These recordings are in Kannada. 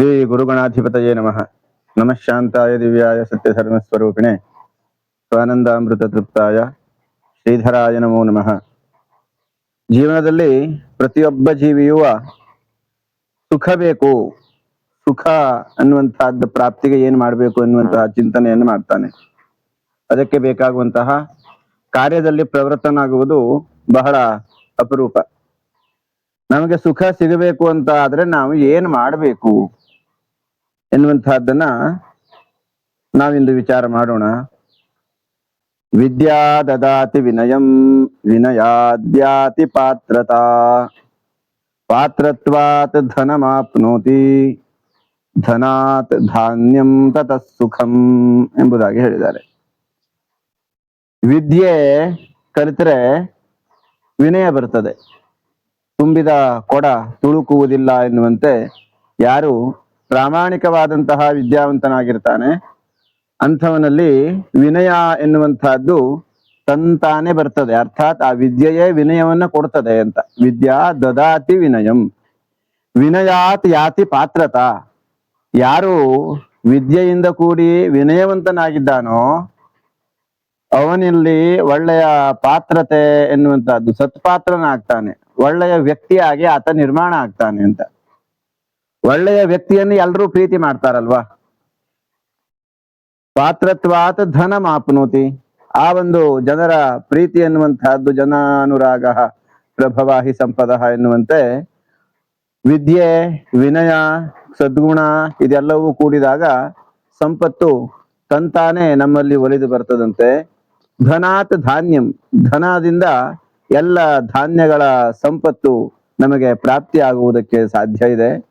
ಶ್ರೀ ಗುರುಗಣಾಧಿಪತಯೇ ನಮಃ. ನಮಃ ಶಾಂತಾಯ ದಿವ್ಯಾಯ ಸತ್ಯಧರ್ಮಸ್ವರೂಪಿಣೆ ಸ್ವಾನಂದಾಮೃತ ತೃಪ್ತಾಯ ಶ್ರೀಧರಾಯ ನಮೋ ನಮಃ. ಜೀವನದಲ್ಲಿ ಪ್ರತಿಯೊಬ್ಬ ಜೀವಿಯೂ ಸುಖ ಬೇಕು ಸುಖ ಅನ್ನುವಂತಹದ್ದು ಪ್ರಾಪ್ತಿಗೆ ಏನು ಮಾಡಬೇಕು ಅನ್ನುವಂತಹ ಚಿಂತನೆಯನ್ನು ಮಾಡ್ತಾನೆ. ಅದಕ್ಕೆ ಬೇಕಾಗುವಂತಹ ಕಾರ್ಯದಲ್ಲಿ ಪ್ರವೃತ್ತನಾಗುವುದು ಬಹಳ ಅಪರೂಪ. ನಮಗೆ ಸುಖ ಸಿಗಬೇಕು ಅಂತ ಆದ್ರೆ ನಾವು ಏನ್ ಮಾಡಬೇಕು? ಎನ್ನುವಂತಹದ್ದನ್ನ ನಾವಿಂದು ವಿಚಾರ ಮಾಡೋಣ. ವಿದ್ಯಾ ದದಾತಿ ವಿನಯಂ ವಿನಯಾದ್ಯಾತಿ ಪಾತ್ರತಾ. ಪಾತ್ರತ್ವಾತ್ ಧನಮಾಪ್ನೋತಿ. ಧನಾತ್ ಧಾನ್ಯಂ ತತ ಸುಖಂ ಎಂಬುದಾಗಿ ಹೇಳಿದ್ದಾರೆ. ವಿದ್ಯೆ ಕಲಿತರೆ ವಿನಯ ಬರ್ತದೆ ತುಂಬಿದ ಕೊಡ ತುಳುಕುವುದಿಲ್ಲ ಎನ್ನುವಂತೆ ಯಾರು ಪ್ರಾಮಾಣಿಕವಾದಂತಹ ವಿದ್ಯಾವಂತನಾಗಿರ್ತಾನೆ. ಅಂಥವನಲ್ಲಿ ವಿನಯ ಎನ್ನುವಂತಹದ್ದು ತಂತಾನೆ ಬರ್ತದೆ. ಅರ್ಥಾತ್ ಆ ವಿದ್ಯೆಯೇ ವಿನಯವನ್ನ ಕೊಡ್ತದೆ ಅಂತ. ವಿದ್ಯಾ ದದಾತಿ ವಿನಯಂ. ವಿನಯಾತ್ ಯಾತಿ ಪಾತ್ರತಾ. ಯಾರು ವಿದ್ಯೆಯಿಂದ ಕೂಡಿ ವಿನಯವಂತನಾಗಿದ್ದಾನೋ, ಅವನಲ್ಲಿ ಒಳ್ಳೆಯ ಪಾತ್ರತೆ ಎನ್ನುವಂತಹದ್ದು ಸತ್ಪಾತ್ರನಾಗ್ತಾನೆ. ಒಳ್ಳೆಯ ವ್ಯಕ್ತಿಯಾಗಿ ಆತ ನಿರ್ಮಾಣ ಆಗ್ತಾನೆ ಅಂತ. ಒಳ್ಳೆಯ ವ್ಯಕ್ತಿಯನ್ನು ಎಲ್ಲರೂ ಪ್ರೀತಿ ಮಾಡ್ತಾರಲ್ವಾ? ಪಾತ್ರತ್ವಾತ್ ಧನ ಮಾಪ್ನೋತಿ ಆ ಒಂದು ಜನರ ಪ್ರೀತಿ ಎನ್ನುವಂತಹದ್ದು ಜನಾನುರಾಗ ಪ್ರಭವಾಹಿ ಸಂಪದ ಎನ್ನುವಂತೆ ವಿದ್ಯೆ, ವಿನಯ, ಸದ್ಗುಣ ಇದೆಲ್ಲವೂ ಕೂಡಿದಾಗ ಸಂಪತ್ತು ತಂತಾನೆ ನಮ್ಮಲ್ಲಿ ಒಲಿದು ಬರ್ತದಂತೆ. ಧನಾತ್ ಧಾನ್ಯಂ. ಧನದಿಂದ ಎಲ್ಲ ಧಾನ್ಯಗಳ ಸಂಪತ್ತು ನಮಗೆ ಪ್ರಾಪ್ತಿ ಆಗುವುದಕ್ಕೆ ಸಾಧ್ಯ ಇದೆ.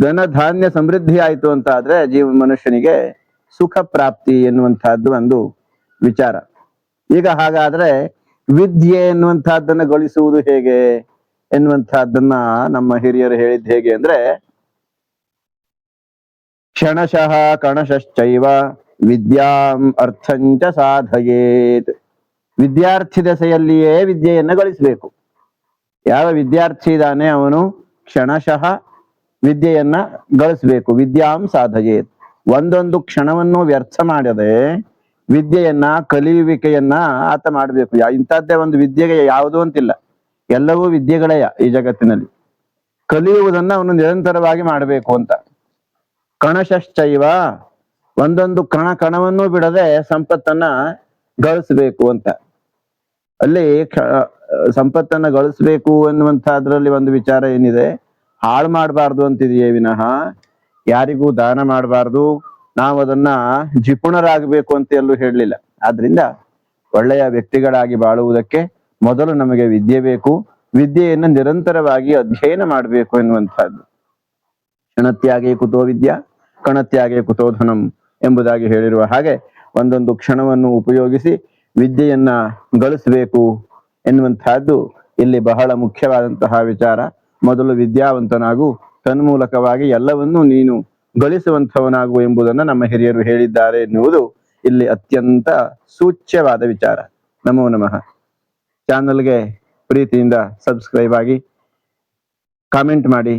ಧನ ಧಾನ್ಯ ಸಮೃದ್ಧಿ ಆಯ್ತು ಅಂತ ಆದ್ರೆ ಜೀವ ಮನುಷ್ಯನಿಗೆ ಸುಖ ಪ್ರಾಪ್ತಿ ಎನ್ನುವಂತಹದ್ದು ಒಂದು ವಿಚಾರ. ಈಗ ಹಾಗಾದ್ರೆ ವಿದ್ಯೆ ಎನ್ನುವಂತಹದ್ದನ್ನ ಗಳಿಸುವುದು ಹೇಗೆ ಎನ್ನುವಂತಹದ್ದನ್ನ ನಮ್ಮ ಹಿರಿಯರು ಹೇಳಿದ್ ಹೇಗೆ ಅಂದ್ರೆ, ಕ್ಷಣಶಃ ಕಣಶಶ್ಚೈವ ವಿದ್ಯಾಂ ಅರ್ಥಂಚ ಸಾಧಯೇತ್. ವಿದ್ಯಾರ್ಥಿ ದಶೆಯಲ್ಲಿಯೇ ವಿದ್ಯೆಯನ್ನ ಗಳಿಸಬೇಕು. ಯಾವ ವಿದ್ಯಾರ್ಥಿ ಇದ್ದಾನೆ ಅವನು ಕ್ಷಣಶಃ ವಿದ್ಯೆಯನ್ನ ಗಳಿಸಬೇಕು. ವಿದ್ಯಾಂ ಸಾಧಯೇತ್. ಒಂದೊಂದು ಕ್ಷಣವನ್ನು ವ್ಯರ್ಥ ಮಾಡದೆ ವಿದ್ಯೆಯನ್ನ, ಕಲಿಯುವಿಕೆಯನ್ನ ಆತ ಮಾಡಬೇಕು. ಇಂಥದ್ದೇ ಒಂದು ವಿದ್ಯೆಗೆ ಯಾವುದು ಅಂತಿಲ್ಲ. ಎಲ್ಲವೂ ವಿದ್ಯೆಗಳೇ ಈ ಜಗತ್ತಿನಲ್ಲಿ. ಕಲಿಯುವುದನ್ನ ಅವನು ನಿರಂತರವಾಗಿ ಮಾಡಬೇಕು ಅಂತ. ಕಣಶಶ್ಚೈವ. ಒಂದೊಂದು ಕಣ ಕಣವನ್ನು ಬಿಡದೆ ಸಂಪತ್ತನ್ನ ಗಳಿಸ್ಬೇಕು ಅಂತ. ಅಲ್ಲಿ ಸಂಪತ್ತನ್ನ ಗಳಿಸ್ಬೇಕು ಎನ್ನುವಂತಹದ್ರಲ್ಲಿ ಒಂದು ವಿಚಾರ ಏನಿದೆ? ಹಾಳು ಮಾಡಬಾರ್ದು ಅಂತಿದೆಯೇ ವಿನಃ. ಯಾರಿಗೂ ದಾನ ಮಾಡಬಾರ್ದು. ನಾವು ಅದನ್ನ ಜಿಪುಣರಾಗಬೇಕು ಅಂತ ಎಲ್ಲೂ ಹೇಳಲಿಲ್ಲ. ಆದ್ರಿಂದ ಒಳ್ಳೆಯ ವ್ಯಕ್ತಿಗಳಾಗಿ ಬಾಳುವುದಕ್ಕೆ ಮೊದಲು ನಮಗೆ ವಿದ್ಯೆ ಬೇಕು. ವಿದ್ಯೆಯನ್ನು ನಿರಂತರವಾಗಿ ಅಧ್ಯಯನ ಮಾಡಬೇಕು ಎನ್ನುವಂತಹದ್ದು ಕ್ಷಣತ್ಯಾಗೆ ಕುತೋ ವಿದ್ಯಾ, ಕಣತ್ಯಾಗೆ ಕುತೋಧನಂ ಎಂಬುದಾಗಿ ಹೇಳಿರುವ ಹಾಗೆ ಒಂದೊಂದು ಕ್ಷಣವನ್ನು ಉಪಯೋಗಿಸಿ ವಿದ್ಯೆಯನ್ನ ಗಳಿಸಬೇಕು ಎನ್ನುವಂತಹದ್ದು ಇಲ್ಲಿ ಬಹಳ ಮುಖ್ಯವಾದಂತಹ ವಿಚಾರ. ಮೊದಲು ವಿದ್ಯಾವಂತನಾಗು, ತನ್ಮೂಲಕವಾಗಿ ಎಲ್ಲವನ್ನೂ ನೀನು ಗಳಿಸುವಂಥವನಾಗು ಎಂಬುದನ್ನು ನಮ್ಮ ಹಿರಿಯರು ಹೇಳಿದ್ದಾರೆ ಎನ್ನುವುದು ಇಲ್ಲಿ ಅತ್ಯಂತ ಸೂಚ್ಯವಾದ ವಿಚಾರ. ನಮೋ ನಮಃ. ಚಾನಲ್ಗೆ ಪ್ರೀತಿಯಿಂದ ಸಬ್ಸ್ಕ್ರೈಬ್ ಆಗಿ, ಕಾಮೆಂಟ್ ಮಾಡಿ,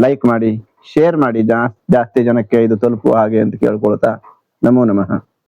ಲೈಕ್ ಮಾಡಿ, ಶೇರ್ ಮಾಡಿ ಜಾಸ್ತಿ ಜನಕ್ಕೆ ಇದು ತಲುಪುವ ಹಾಗೆ ಅಂತ ಕೇಳ್ಕೊಳ್ತಾ ನಮೋ ನಮಃ.